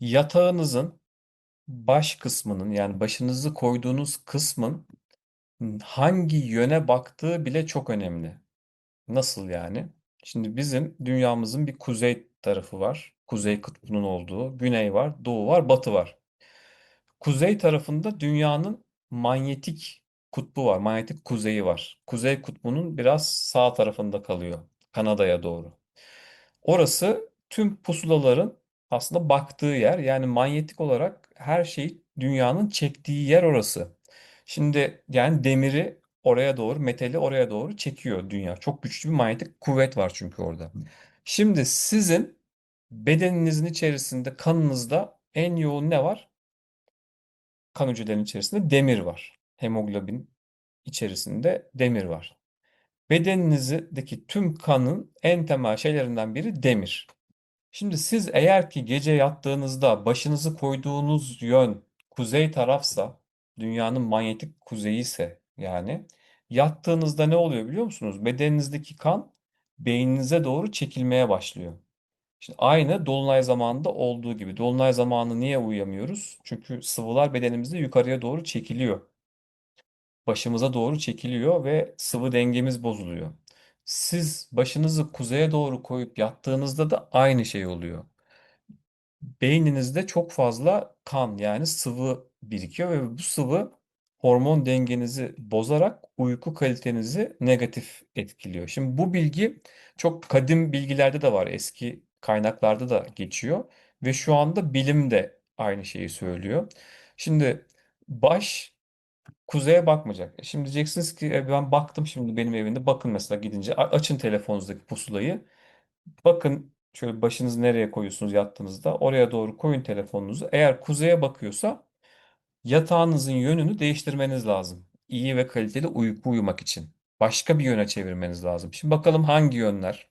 Yatağınızın baş kısmının yani başınızı koyduğunuz kısmın hangi yöne baktığı bile çok önemli. Nasıl yani? Şimdi bizim dünyamızın bir kuzey tarafı var. Kuzey kutbunun olduğu, güney var, doğu var, batı var. Kuzey tarafında dünyanın manyetik kutbu var, manyetik kuzeyi var. Kuzey kutbunun biraz sağ tarafında kalıyor, Kanada'ya doğru. Orası tüm pusulaların aslında baktığı yer. Yani manyetik olarak her şey dünyanın çektiği yer orası. Şimdi yani demiri oraya doğru, metali oraya doğru çekiyor dünya. Çok güçlü bir manyetik kuvvet var çünkü orada. Şimdi sizin bedeninizin içerisinde, kanınızda en yoğun ne var? Kan hücrelerinin içerisinde demir var. Hemoglobin içerisinde demir var. Bedeninizdeki tüm kanın en temel şeylerinden biri demir. Şimdi siz eğer ki gece yattığınızda başınızı koyduğunuz yön kuzey tarafsa, dünyanın manyetik kuzeyi ise yani yattığınızda ne oluyor biliyor musunuz? Bedeninizdeki kan beyninize doğru çekilmeye başlıyor. Şimdi aynı dolunay zamanında olduğu gibi. Dolunay zamanı niye uyuyamıyoruz? Çünkü sıvılar bedenimizde yukarıya doğru çekiliyor. Başımıza doğru çekiliyor ve sıvı dengemiz bozuluyor. Siz başınızı kuzeye doğru koyup yattığınızda da aynı şey oluyor beyninizde çok fazla kan yani sıvı birikiyor ve bu sıvı hormon dengenizi bozarak uyku kalitenizi negatif etkiliyor. Şimdi bu bilgi çok kadim bilgilerde de var, eski kaynaklarda da geçiyor ve şu anda bilim de aynı şeyi söylüyor. Şimdi baş kuzeye bakmayacak. Şimdi diyeceksiniz ki "E, ben baktım şimdi benim evimde bakın mesela gidince açın telefonunuzdaki pusulayı. Bakın şöyle başınızı nereye koyuyorsunuz yattığınızda oraya doğru koyun telefonunuzu. Eğer kuzeye bakıyorsa yatağınızın yönünü değiştirmeniz lazım. İyi ve kaliteli uyku uyumak için. Başka bir yöne çevirmeniz lazım. Şimdi bakalım hangi yönler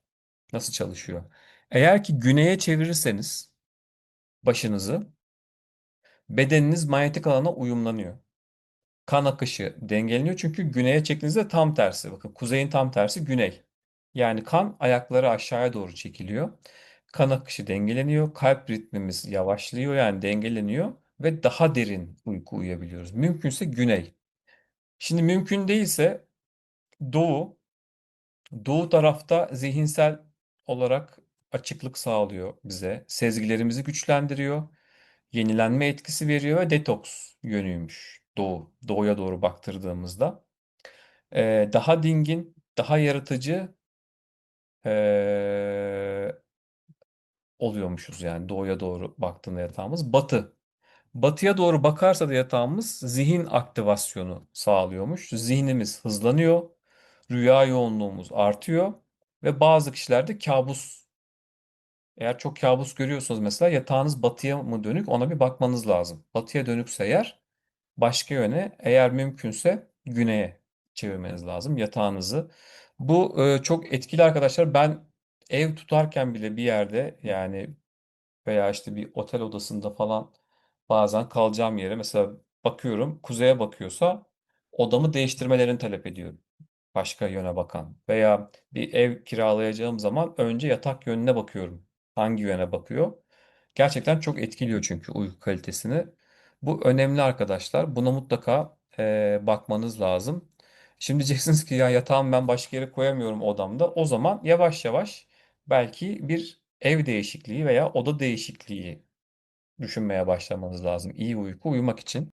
nasıl çalışıyor. Eğer ki güneye çevirirseniz başınızı bedeniniz manyetik alana uyumlanıyor. Kan akışı dengeleniyor çünkü güneye çektiğinizde tam tersi. Bakın kuzeyin tam tersi güney. Yani kan ayakları aşağıya doğru çekiliyor. Kan akışı dengeleniyor. Kalp ritmimiz yavaşlıyor yani dengeleniyor ve daha derin uyku uyuyabiliyoruz. Mümkünse güney. Şimdi mümkün değilse doğu. Doğu tarafta zihinsel olarak açıklık sağlıyor bize. Sezgilerimizi güçlendiriyor. Yenilenme etkisi veriyor ve detoks yönüymüş doğu. Doğuya doğru baktırdığımızda. Ee, daha dingin, daha yaratıcı ee, oluyormuşuz yani doğuya doğru baktığında yatağımız. Batı. Batıya doğru bakarsa da yatağımız zihin aktivasyonu sağlıyormuş. Zihnimiz hızlanıyor. Rüya yoğunluğumuz artıyor. Ve bazı kişilerde kabus. Eğer çok kabus görüyorsanız mesela yatağınız batıya mı dönük ona bir bakmanız lazım. Batıya dönükse eğer başka yöne eğer mümkünse güneye çevirmeniz lazım yatağınızı. Bu e, çok etkili arkadaşlar. Ben ev tutarken bile bir yerde yani veya işte bir otel odasında falan bazen kalacağım yere mesela bakıyorum kuzeye bakıyorsa odamı değiştirmelerini talep ediyorum. Başka yöne bakan veya bir ev kiralayacağım zaman önce yatak yönüne bakıyorum. Hangi yöne bakıyor? Gerçekten çok etkiliyor çünkü uyku kalitesini. Bu önemli arkadaşlar. Buna mutlaka e, bakmanız lazım. Şimdi diyeceksiniz ki ya yatağımı ben başka yere koyamıyorum odamda. O zaman yavaş yavaş belki bir ev değişikliği veya oda değişikliği düşünmeye başlamanız lazım. İyi uyku uyumak için.